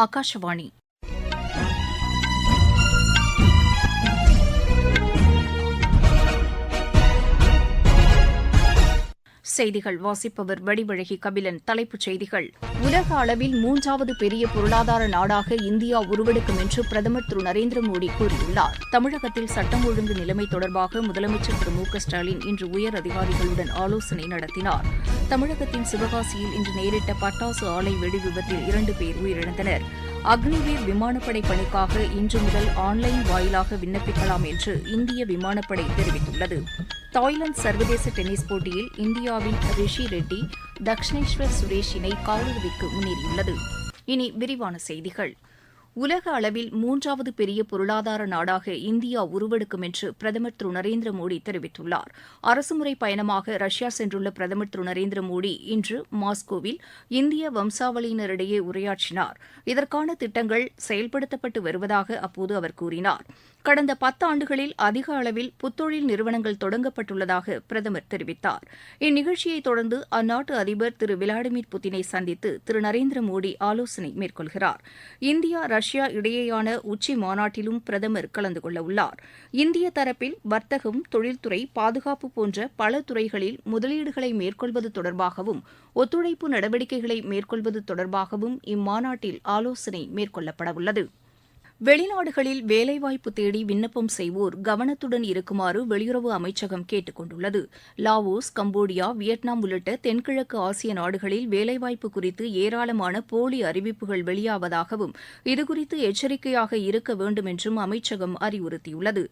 ஆகாஷவாணி செய்திகள் வாசிப்பவர் வடிவழகி கபிலன் தலைப்புச் செய்திகள். உலக அளவில் மூன்றாவது பெரிய பொருளாதார நாடாக இந்தியா உருவெடுக்கும் என்று பிரதமர் திரு நரேந்திர மோடி கூறியுள்ளார். தமிழகத்தில் சட்டம் ஒழுங்கு நிலைமை தொடர்பாக முதலமைச்சர் திரு மு ஸ்டாலின் இன்று உயர் அதிகாரிகளுடன் ஆலோசனை நடத்தினார். தமிழகத்தின் சிவகாசியில் இன்று நேரிட்ட பட்டாசு ஆலை வெடி விபத்தில் இரண்டு பேர் உயிரிழந்தனர். அக்னிவீர் விமானப்படை பணிக்காக இன்று முதல் ஆன்லைன் வாயிலாக விண்ணப்பிக்கலாம் என்று இந்திய விமானப்படை தெரிவித்துள்ளது. தாய்லாந்து சர்வதேச டென்னிஸ் போட்டியில் இந்தியாவின் ரிஷி ரெட்டி தக்ஷணேஸ்வர் சுரேஷ் இணை காலிறுதிக்கு முன்னேறியுள்ளது. இனி விரிவான செய்திகள். உலக அளவில் மூன்றாவது பெரிய பொருளாதார நாடாக இந்தியா உருவெடுக்கும் என்று பிரதமர் திரு. நரேந்திர மோடி தெரிவித்துள்ளார். அரசுமுறை பயணமாக ரஷ்யா சென்றுள்ள பிரதமர் திரு. நரேந்திர மோடி இன்று மாஸ்கோவில் இந்திய வம்சாவளியினரிடையே உரையாற்றினார். இதற்கான திட்டங்கள் செயல்படுத்தப்பட்டு வருவதாக அப்போது அவர் கூறினார். கடந்த பத்தாண்டுகளில் அதிக அளவில் புத்தொழில் நிறுவனங்கள் தொடங்கப்பட்டுள்ளதாக பிரதமர் தெரிவித்தார். இந்நிகழ்ச்சியை தொடர்ந்து அந்நாட்டு அதிபர் திரு விளாடிமிர் புட்டினை சந்தித்து திரு நரேந்திர மோடி ஆலோசனை மேற்கொள்கிறார். இந்தியா ரஷ்யா இடையேயான உச்சி மாநாட்டிலும் பிரதமர் கலந்து கொள்ள உள்ளார். இந்திய தரப்பில் வர்த்தகம் தொழில்துறை பாதுகாப்பு போன்ற பல துறைகளில் முதலீடுகளை மேற்கொள்வது தொடர்பாகவும் ஒத்துழைப்பு நடவடிக்கைகளை மேற்கொள்வது தொடர்பாகவும் இம்மாநாட்டில் ஆலோசனை மேற்கொள்ளப்படவுள்ளது. வெளிநாடுகளில் வேலைவாய்ப்பு தேடி விண்ணப்பம் செய்வோர் கவனத்துடன் இருக்குமாறு வெளியுறவு அமைச்சகம் கேட்டுக் கொண்டுள்ளது. லாவோஸ் கம்போடியா வியட்நாம் உள்ளிட்ட தென்கிழக்கு ஆசிய நாடுகளில் வேலைவாய்ப்பு குறித்து ஏராளமான போலி அறிவிப்புகள் வெளியாவதாகவும் இதுகுறித்து எச்சரிக்கையாக இருக்க வேண்டும் என்றும் அமைச்சகம் அறிவுறுத்தியுள்ளது.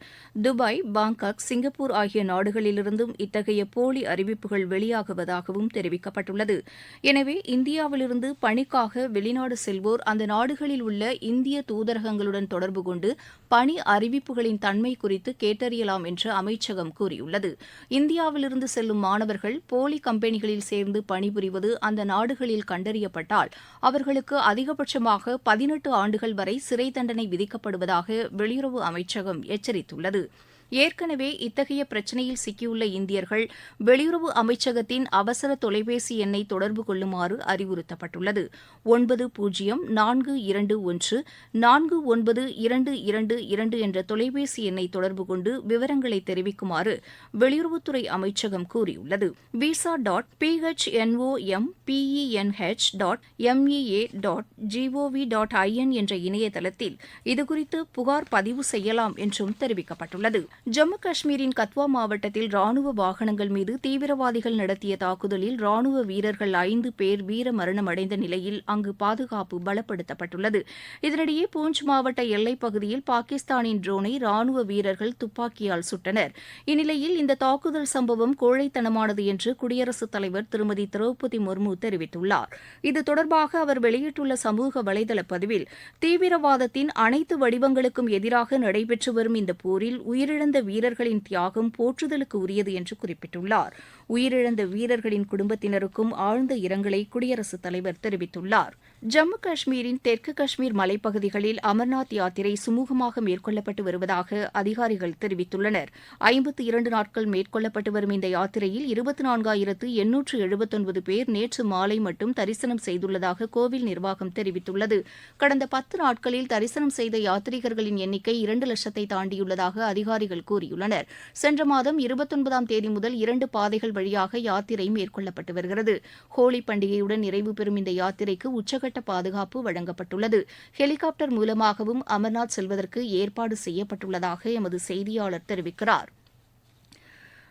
துபாய் பாங்காக் சிங்கப்பூர் ஆகிய நாடுகளிலிருந்தும் இத்தகைய போலி அறிவிப்புகள் வெளியாகுவதாகவும் தெரிவிக்கப்பட்டுள்ளது. எனவே இந்தியாவிலிருந்து பணிக்காக வெளிநாடு செல்வோர் அந்த நாடுகளில் உள்ள இந்திய தூதரகங்களுடன் நிறுவனங்களுடன் தொடர்பு கொண்டு பணி அறிவிப்புகளின் தன்மை குறித்து கேட்டறியலாம் என்று அமைச்சகம் கூறியுள்ளது. இந்தியாவிலிருந்து செல்லும் மாணவர்கள் போலி கம்பெனிகளில் சேர்ந்து பணிபுரிவது அந்த நாடுகளில் கண்டறியப்பட்டால் அவர்களுக்கு அதிகபட்சமாக பதினெட்டு ஆண்டுகள் வரை சிறை தண்டனை விதிக்கப்படுவதாக வெளியுறவு அமைச்சகம் எச்சரித்துள்ளது. ஏற்கனவே இத்தகைய பிரச்சினையில் சிக்கியுள்ள இந்தியர்கள் வெளியுறவு அமைச்சகத்தின் அவசர தொலைபேசி எண்ணை தொடர்பு கொள்ளுமாறு அறிவுறுத்தப்பட்டுள்ளது. ஒன்பது பூஜ்ஜியம் நான்கு இரண்டு ஒன்று நான்கு ஒன்பது இரண்டு இரண்டு இரண்டு என்ற தொலைபேசி எண்ணை தொடர்பு கொண்டு விவரங்களை தெரிவிக்குமாறு வெளியுறவுத்துறை அமைச்சகம் கூறியுள்ளது. Visa dot PHNOM PENH dot MEA dot GOV dot IN என்ற இணையதளத்தில் இதுகுறித்து புகார் பதிவு செய்யலாம் என்றும் தெரிவிக்கப்பட்டுள்ளது. ஜம்மு காஷ்மீரின் கத்வா மாவட்டத்தில் ராணுவ வாகனங்கள் மீது தீவிரவாதிகள் நடத்திய தாக்குதலில் ராணுவ வீரர்கள் ஐந்து பேர் வீர மரணம் அடைந்த நிலையில் அங்கு பாதுகாப்பு பலப்படுத்தப்பட்டுள்ளது. இதனிடையே பூஞ்ச் மாவட்ட எல்லைப் பகுதியில் பாகிஸ்தானின் ட்ரோனை ராணுவ வீரர்கள் துப்பாக்கியால் சுட்டனர். இந்நிலையில் இந்த தாக்குதல் சம்பவம் கோழைத்தனமானது என்று குடியரசுத் தலைவர் திருமதி திரௌபதி முர்மு தெரிவித்துள்ளார். இது தொடர்பாக அவர் வெளியிட்டுள்ள சமூக வலைதள பதிவில் தீவிரவாதத்தின் அனைத்து வடிவங்களுக்கும் எதிராக நடைபெற்று வரும் இந்த போரில் உயிரிழந்த உயிரிழந்த வீரர்களின் தியாகம் போற்றுதலுக்கு உரியது என்று குறிப்பிட்டுள்ளார். உயிரிழந்த வீரர்களின் குடும்பத்தினருக்கும் ஆழ்ந்த இரங்கலை குடியரசுத் தலைவர் தெரிவித்துள்ளார். ஜம்மு காஷ்மீரின் தெற்கு காஷ்மீர் மலைப்பகுதிகளில் அமர்நாத் யாத்திரை சுமூகமாக மேற்கொள்ளப்பட்டு வருவதாக அதிகாரிகள் தெரிவித்துள்ளனர். ஐம்பத்தி இரண்டு நாட்கள் மேற்கொள்ளப்பட்டு வரும் இந்த யாத்திரையில் இருபத்தி நான்காயிரத்து எண்ணூற்று எழுபத்தொன்பது பேர் நேற்று மாலை மட்டும் தரிசனம் செய்துள்ளதாக கோவில் நிர்வாகம் தெரிவித்துள்ளது. கடந்த பத்து நாட்களில் தரிசனம் செய்த யாத்ரீகர்களின் எண்ணிக்கை இரண்டு லட்சத்தை தாண்டியுள்ளதாக அதிகாரிகள் கூறியுள்ளனர். சென்ற மாதம் இருபத்தொன்பதாம் தேதி முதல் இரண்டு பாதைகள் வழியாக யாத்திரை மேற்கொள்ளப்பட்டு வருகிறது. ஹோலி பண்டிகையுடன் நிறைவு பெறும் இந்த யாத்திரைக்கு உச்சகட்ட பாதுகாப்பு வழங்கப்பட்டுள்ளது. ஹெலிகாப்டர் மூலமாகவும் அமர்நாத் செல்வதற்கு ஏற்பாடு செய்யப்பட்டுள்ளதாக எமது செய்தியாளர் தெரிவிக்கிறார்.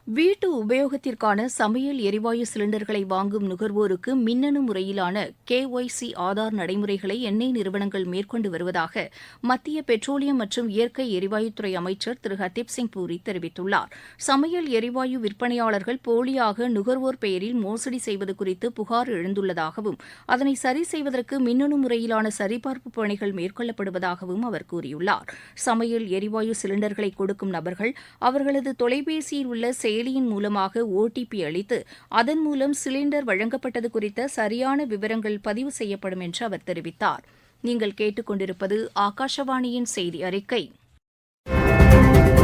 வீட்டு உபயோகத்திற்கான சமையல் எரிவாயு சிலிண்டர்களை வாங்கும் நுகர்வோருக்கு மின்னணு முறையிலான கேஒய்சி ஆதார் நடைமுறைகளை எண்ணெய் நிறுவனங்கள் மேற்கொண்டு வருவதாக மத்திய பெட்ரோலியம் மற்றும் இயற்கை எரிவாயுத்துறை அமைச்சர் திரு ஹர்தீப் சிங் பூரி தெரிவித்துள்ளார். சமையல் எரிவாயு விற்பனையாளர்கள் போலியாக நுகர்வோர் பெயரில் மோசடி செய்வது குறித்து புகார் எழுந்துள்ளதாகவும் அதனை சரி செய்வதற்கு மின்னணு முறையிலான சரிபார்ப்பு பணிகள் மேற்கொள்ளப்படுவதாகவும் அவர் கூறியுள்ளார். சமையல் எரிவாயு சிலிண்டர்களை கொடுக்கும் நபர்கள் அவர்களது தொலைபேசியில் உள்ள செயலியின் மூலமாக ஓடிபி அளித்து அதன் மூலம் சிலிண்டர் வழங்கப்பட்டது குறித்த சரியான விவரங்கள் பதிவு செய்யப்படும் என்று அவர் தெரிவித்தார். நீங்கள் கேட்டுக்கொண்டிருப்பது ஆகாஷவாணியின் செய்தி அறிக்கை.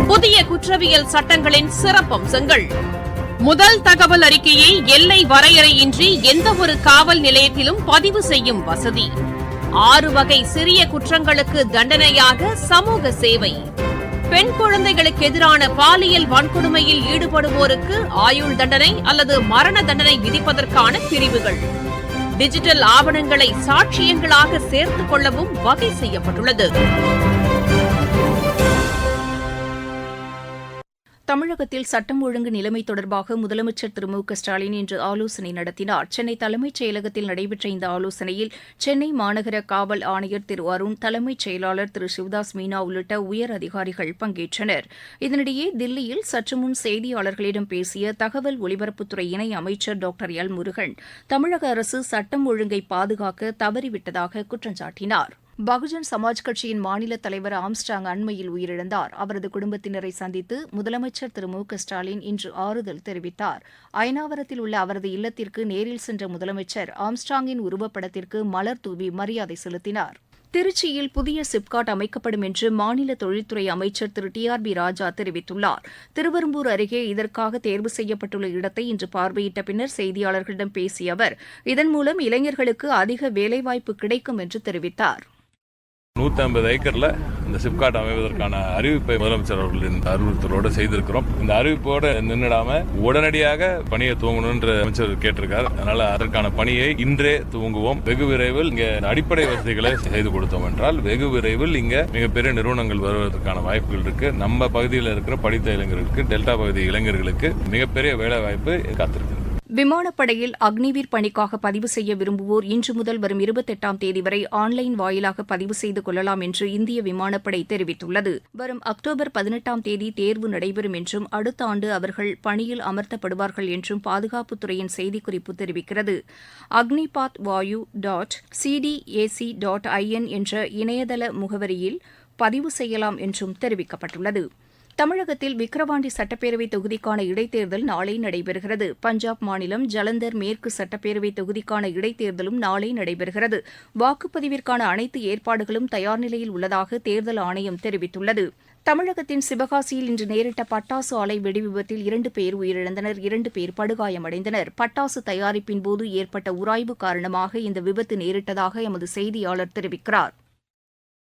புதிய குற்றவியல் சட்டங்களின் சிறப்பம்சங்கள். முதல் தகவல் அறிக்கையை எல்லை வரையறையின்றி எந்த ஒரு காவல் நிலையத்திலும் பதிவு செய்யும் வசதி. ஆறு வகை சிறிய குற்றங்களுக்கு தண்டனையாக சமூக சேவை. பெண் குழந்தைகளுக்கு எதிரான பாலியல் வன்கொடுமையில் ஈடுபடுவோருக்கு ஆயுள் தண்டனை அல்லது மரண தண்டனை விதிப்பதற்கான பிரிவுகள். டிஜிட்டல் ஆவணங்களை சாட்சியங்களாக சேர்த்துக் கொள்ளவும் வகை செய்யப்பட்டுள்ளது. தமிழகத்தில் சட்டம் ஒழுங்கு நிலைமை தொடர்பாக முதலமைச்சர் திரு மு க ஸ்டாலின் இன்று ஆலோசனை நடத்தினார். சென்னை தலைமைச் செயலகத்தில் நடைபெற்ற இந்த ஆலோசனையில் சென்னை மாநகர காவல் ஆணையர் திரு அருண் தலைமைச் செயலாளர் திரு சிவதாஸ் மீனா உள்ளிட்ட உயர் அதிகாரிகள் பங்கேற்றனர். இதனிடையே தில்லியில் சற்றுமுன் செய்தியாளர்களிடம் பேசிய தகவல் ஒலிபரப்புத்துறை இணை அமைச்சர் டாக்டர் எல் முருகன் தமிழக அரசு சட்டம் ஒழுங்கை பாதுகாக்க தவறிவிட்டதாக குற்றஞ்சாட்டினார். பகுஜன் சமாஜ் கட்சியின் மாநில தலைவர் ஆம்ஸ்டாங் அண்மையில் உயிரிழந்தார். அவரது குடும்பத்தினரை சந்தித்து முதலமைச்சர் திரு மு க ஸ்டாலின் இன்று ஆறுதல் தெரிவித்தார். அயனாவரத்தில் உள்ள அவரது இல்லத்திற்கு நேரில் சென்ற முதலமைச்சர் ஆம்ஸ்டாங்கின் உருவப்படத்திற்கு மலர் தூவி மரியாதை செலுத்தினார். திருச்சியில் புதிய சிப்காட் அமைக்கப்படும் என்று மாநில தொழில்துறை அமைச்சர் Thiru T R B Raja தெரிவித்துள்ளார். திருவெரும்பூர் அருகே இதற்காக தேர்வு செய்யப்பட்டுள்ள இடத்தை இன்று பார்வையிட்ட பின்னர் செய்தியாளர்களிடம் பேசிய அவர் இதன் மூலம் இளைஞர்களுக்கு அதிக வேலைவாய்ப்பு கிடைக்கும் என்று தெரிவித்தார். நூற்றம்பது ஏக்கரில் இந்த சிப்காட் அமைவதற்கான அறிவிப்பை முதலமைச்சர் அவர்களின் அறிவுறுத்தலோடு செய்திருக்கிறோம். இந்த அறிவிப்போடு நின்றுடாம உடனடியாக பணியை துவங்கணும்ன்ற அமைச்சர் கேட்டிருக்கார். அதனால அதற்கான பணியை இன்றே துவங்குவோம். வெகு விரைவில் இங்க அடிப்படை வசதிகளை செய்து கொடுத்தோம் என்றால் வெகு விரைவில் இங்க மிகப்பெரிய நிறுவனங்கள் வருவதற்கான வாய்ப்புகள் இருக்கு. நம்ம பகுதியில் இருக்கிற படித்த இளைஞர்களுக்கு டெல்டா பகுதி இளைஞர்களுக்கு மிகப்பெரிய வேலை வாய்ப்பு காத்திருக்கு விமானப்படையில் அக்னிவீர் பணிக்காக பதிவு செய்ய விரும்புவோர் இன்று முதல் வரும் இருபத்தெட்டாம் தேதி வரை ஆன்லைன் வாயிலாக பதிவு செய்து கொள்ளலாம் என்று இந்திய விமானப்படை தெரிவித்துள்ளது. வரும் அக்டோபர் பதினெட்டாம் தேதி தேர்வு நடைபெறும் என்றும் அடுத்த ஆண்டு அவர்கள் பணியில் அமர்த்தப்படுவார்கள் என்றும் பாதுகாப்புத்துறையின் செய்திக்குறிப்பு தெரிவிக்கிறது. Agnipath Vayu dot CDAC dot IN என்ற இணையதள முகவரியில் பதிவு செய்யலாம் என்றும் தெரிவிக்கப்பட்டுள்ளது. தமிழகத்தில் விக்கிரவாண்டி சட்டப்பேரவை தொகுதிக்கான இடைத்தேர்தல் நாளை நடைபெறுகிறது. பஞ்சாப் மாநிலம் ஜலந்தர் மேற்கு சட்டப்பேரவை தொகுதிக்கான இடைத்தேர்தலும் நாளை நடைபெறுகிறது. வாக்குப்பதிவிற்கான அனைத்து ஏற்பாடுகளும் தயார் நிலையில் உள்ளதாக தேர்தல் ஆணையம் தெரிவித்துள்ளது. தமிழகத்தின் சிவகாசியில் இன்று நேரிட்ட பட்டாசு ஆலை வெடிவிபத்தில் இரண்டு பேர் உயிரிழந்தனர் இரண்டு பேர் படுகாயமடைந்தனர். பட்டாசு தயாரிப்பின் போது ஏற்பட்ட உராய்வு காரணமாக இந்த விபத்து நேரிட்டதாக எமது செய்தியாளர் தெரிவிக்கிறார்.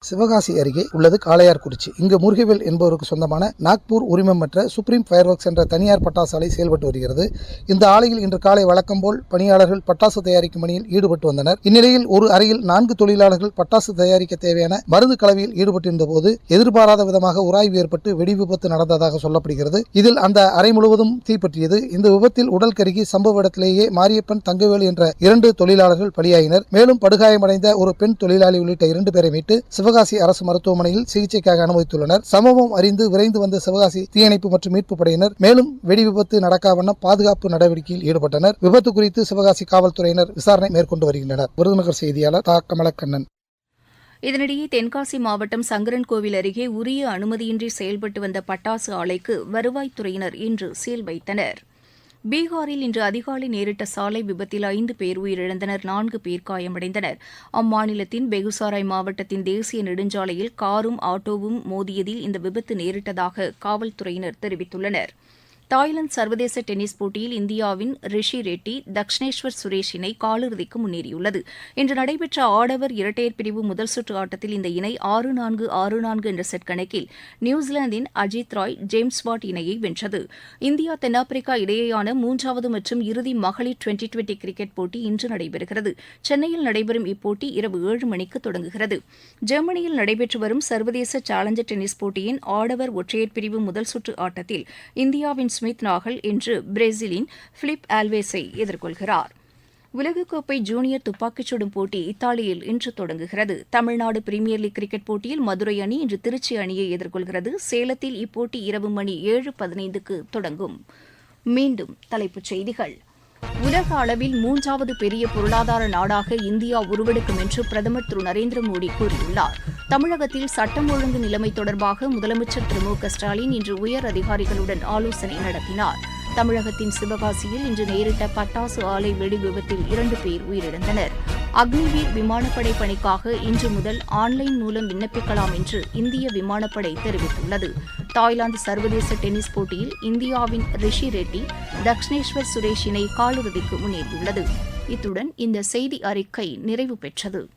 சிவகாசி அருகே உள்ளது காளையார்குறிச்சி இங்கு முருகவேல் என்பவருக்கு சொந்தமான நாக்பூர் உரிமம் பெற்ற சுப்ரீம் ஃபயர் ஒர்க்ஸ் என்ற தனியார் பட்டாசு ஆலை செயல்பட்டு வருகிறது. இந்த ஆலையில் இன்று காலை வழக்கம் போல் பணியாளர்கள் பட்டாசு தயாரிக்கும் பணியில் ஈடுபட்டு வந்தனர். இந்நிலையில் ஒரு அறையில் நான்கு தொழிலாளர்கள் பட்டாசு தயாரிக்க தேவையான மருந்து கலவையில் ஈடுபட்டிருந்த போது எதிர்பாராத விதமாக உராய்வு ஏற்பட்டு வெடி விபத்து நடந்ததாக சொல்லப்படுகிறது. இதில் அந்த அறை முழுவதும் தீப்பற்றியது. இந்த விபத்தில் உடல் கருகி சம்பவ இடத்திலேயே மாரியப்பன் தங்கவேலு என்ற இரண்டு தொழிலாளர்கள் பலியாயினர். மேலும் படுகாயமடைந்த ஒரு பெண் தொழிலாளி உள்ளிட்ட இரண்டு பேரை மீட்டு சிவகாசி அரசு மருத்துவமனையில் சிகிச்சைக்காக அனுமதித்துள்ளனர். சம்பவம் அறிந்து விரைந்து வந்த சிவகாசி தீயணைப்பு மற்றும் மீட்பு படையினர் மேலும் வெடி விபத்து நடக்காவண்ணம் பாதுகாப்பு நடவடிக்கையில் ஈடுபட்டனர். விபத்து குறித்து சிவகாசி காவல்துறையினர் விசாரணை மேற்கொண்டு வருகின்றனர். விருதுநகர் செய்தியாளர் தா. கமலக்கண்ணன். இதனிடையே தென்காசி மாவட்டம் சங்கரன்கோவில் அருகே உரிய அனுமதியின்றி செயல்பட்டு வந்த பட்டாசு ஆலைக்கு வருவாய்த்துறையினர் இன்று சீல் வைத்தனர். பீகாரில் இன்று அதிகாலை நேரிட்ட சாலை விபத்தில் ஐந்து பேர் உயிரிழந்தனர் நான்கு பேர் காயமடைந்தனர். அம்மாநிலத்தின் பெகுசாராய் மாவட்டத்தின் தேசிய நெடுஞ்சாலையில் காரும் ஆட்டோவும் மோதியதில் இந்த விபத்து நேரிட்டதாக காவல்துறையினர் தெரிவித்துள்ளனர். தாய்லாந்து சர்வதேச டென்னிஸ் போட்டியில் இந்தியாவின் ரிஷி ரெட்டி தக்ஷனேஸ்வர் சுரேஷ் இணை காலிறுதிக்கு முன்னேறியுள்ளது. இன்று நடைபெற்ற ஆடவர் இரட்டையர் பிரிவு முதல் சுற்று ஆட்டத்தில் இந்த இணை ஆறு நான்கு ஆறு நான்கு என்ற செட் கணக்கில் நியூசிலாந்தின் அஜித் ராய் ஜேம்ஸ் வாட் இணையை வென்றது. இந்தியா தென்னாப்பிரிக்கா இடையேயான மூன்றாவது மற்றும் இறுதி மகளிர் டுவெண்டி டுவெண்டி கிரிக்கெட் போட்டி இன்று நடைபெறுகிறது. சென்னையில் நடைபெறும் இப்போட்டி இரவு ஏழு மணிக்கு தொடங்குகிறது. ஜெர்மனியில் நடைபெற்று வரும் சர்வதேச சேலஞ்சர் டென்னிஸ் போட்டியின் ஆடவர் ஒற்றையர் பிரிவு முதல் சுற்று ஆட்டத்தில் இந்தியாவின் ஸ்மித் நாகல் இன்று பிரேசிலின் பிலிப் ஆல்வேஸை எதிர்கொள்கிறார். உலகக்கோப்பை ஜூனியர் துப்பாக்கிச் சுடும் போட்டி இத்தாலியில் இன்று தொடங்குகிறது. தமிழ்நாடு பிரீமியர் லீக் கிரிக்கெட் போட்டியில் மதுரை அணி இன்று திருச்சி அணியை எதிர்கொள்கிறது. சேலத்தில் இப்போட்டி இரவு மணி ஏழு பதினைந்துக்கு தொடங்கும். மீண்டும் தலைப்புச் செய்திகள். உலக அளவில் மூன்றாவது பெரிய பொருளாதார நாடாக இந்தியா உருவெடுக்கும் என்று பிரதமர் திரு நரேந்திர மோடி கூறியுள்ளார். தமிழகத்தில் சட்டம் ஒழுங்கு நிலைமை தொடர்பாக முதலமைச்சர் திரு மு க ஸ்டாலின் இன்று உயர் அதிகாரிகளுடன் ஆலோசனை நடத்தினார். தமிழகத்தின் சிவகாசியில் இன்று நேரிட்ட பட்டாசு ஆலை வெடி விபத்தில் இரண்டு பேர் உயிரிழந்தனர். அக்னிவீர் விமானப்படை பணிக்காக இன்று முதல் ஆன்லைன் மூலம் விண்ணப்பிக்கலாம் என்று இந்திய விமானப்படை தெரிவித்துள்ளது. தாய்லாந்து சர்வதேச டென்னிஸ் போட்டியில் இந்தியாவின் ரிஷி ரெட்டி தக்ஷனேஸ்வர் சுரேஷ் இணை காலிறுதிக்கு முன்னேறியுள்ளது. இத்துடன் இந்த செய்தி அறிக்கை நிறைவு பெற்றது.